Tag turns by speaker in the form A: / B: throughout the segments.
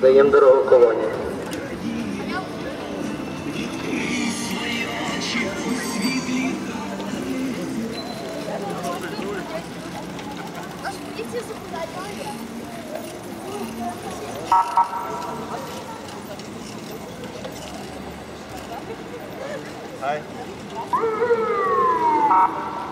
A: Даємо дорогу колоні.
B: Україна!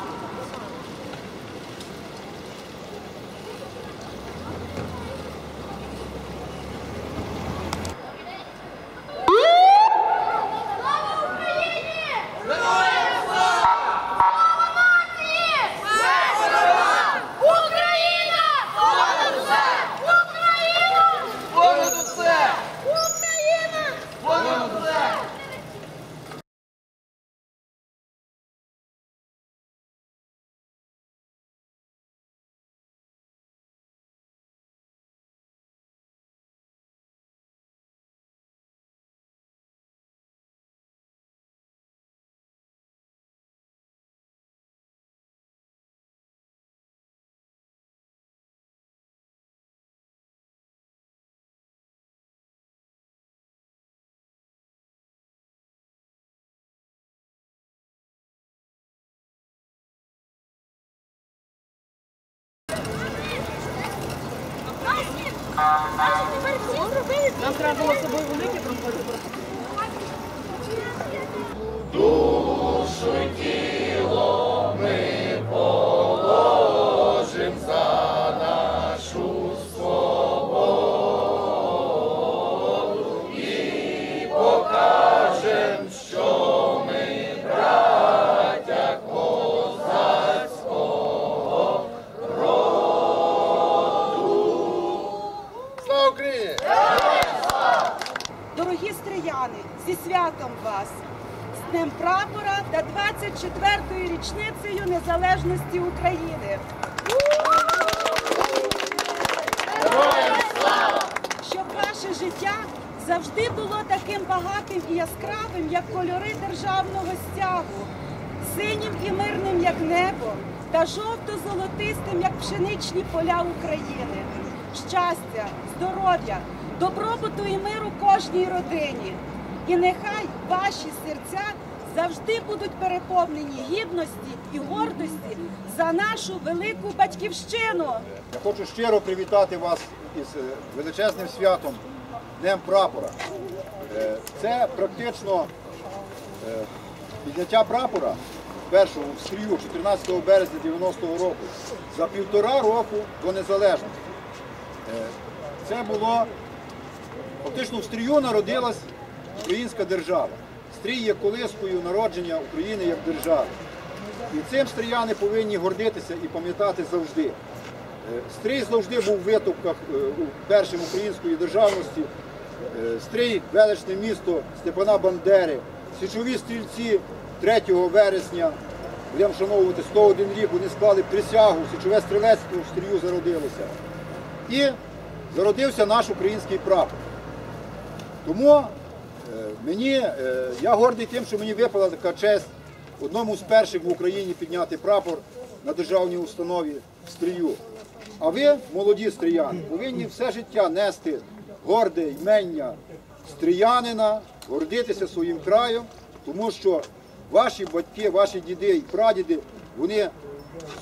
B: Нам треба було з собою великі
C: Дорогі стріяни, зі святом вас! З Днем прапора та 24-ю річницею незалежності України. Щоб ваше життя завжди було таким багатим і яскравим, як кольори державного стягу, синім і мирним, як небо, та жовто-золотистим, як пшеничні поля України. Щастя, здоров'я, добробуту і миру кожній родині. І нехай ваші серця завжди будуть переповнені гідності і гордості за нашу велику батьківщину.
D: Я хочу щиро привітати вас із е, величезним святом Днем прапора. Е, Це практично е, підняття прапора першого в стрію 14 березня 90-го року за півтора року до незалежності. Це було фактично в стрію народилась українська держава. Стрій є колискою народження України як держави. І цим стріяни повинні гордитися і пам'ятати завжди. Е, Стрій завжди був в витоках е, першим української державності. Е, Стрій величне місто Степана Бандери, січові стрільці 3 вересня. Будемо вшановувати 101 рік, вони склали присягу, січове стрілецтво в стрію зародилося. І зародився наш український прапор. Тому е, мені, е, я гордий тим, що мені випала така честь одному з перших в Україні підняти прапор на державній установі стрію. А ви, молоді стріяни, повинні все життя нести горде ймення стріянина, гордитися своїм краєм, тому що ваші батьки, ваші діди і прадіди, вони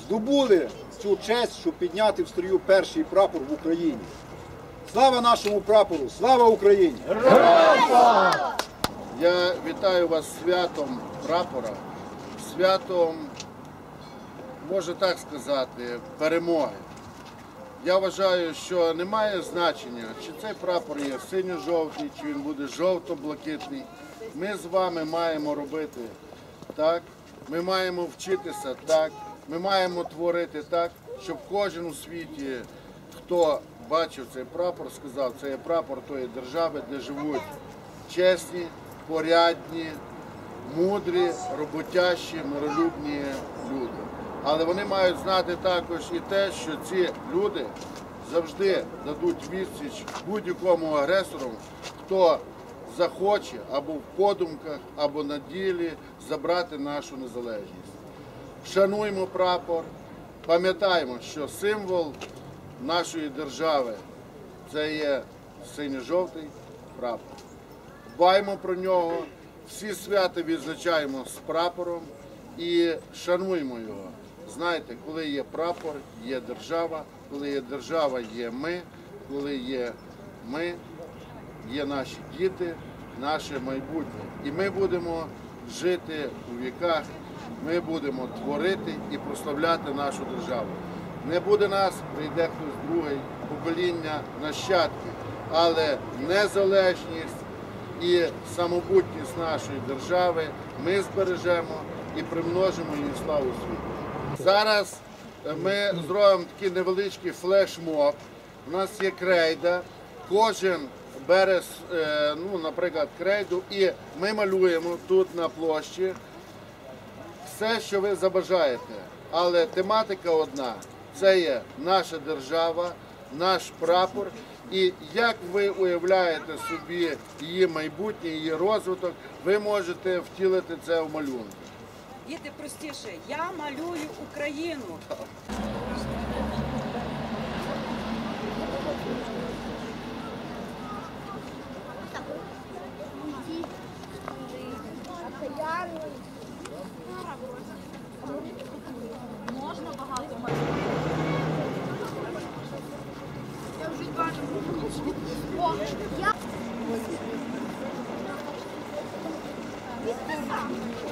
D: здобули цю честь, щоб підняти в стрію перший прапор в Україні. Слава нашому прапору! Слава Україні!
E: Я вітаю вас святом прапора, святом, можна так сказати, перемоги. Я вважаю, що немає значення, чи цей прапор є синьо-жовтий, чи він буде жовто-блакитний. Ми з вами маємо робити так, ми маємо вчитися так, ми маємо творити так, щоб кожен у світі, хто бачив цей прапор, сказав, це є прапор тої держави, де живуть чесні, порядні, мудрі, роботящі, миролюбні люди. Але вони мають знати також і те, що ці люди завжди дадуть відсіч будь-якому агресору, хто захоче або в подумках, або на ділі забрати нашу незалежність. Шануємо прапор, пам'ятаємо, що символ нашої держави це є синьо-жовтий прапор. Дбаємо про нього, всі свята відзначаємо з прапором і шануємо його. Знаєте, коли є прапор, є держава, коли є держава, є ми, коли є ми, є наші діти, наше майбутнє. І ми будемо жити у віках, ми будемо творити і прославляти нашу державу. Не буде нас, прийде хтось другий, покоління нащадки, але незалежність і самобутність нашої держави ми збережемо і примножимо її славу світу. Зараз е, ми зробимо такий невеличкий флешмоб. У нас є крейда. Кожен бере, е, ну, наприклад, крейду, і ми малюємо тут на площі все, що ви забажаєте. Але тематика одна це є наша держава, наш прапор. І як ви уявляєте собі її майбутнє, її розвиток, ви можете втілити це в малюнку.
C: Діти простіше, я малюю Україну. 你真傻。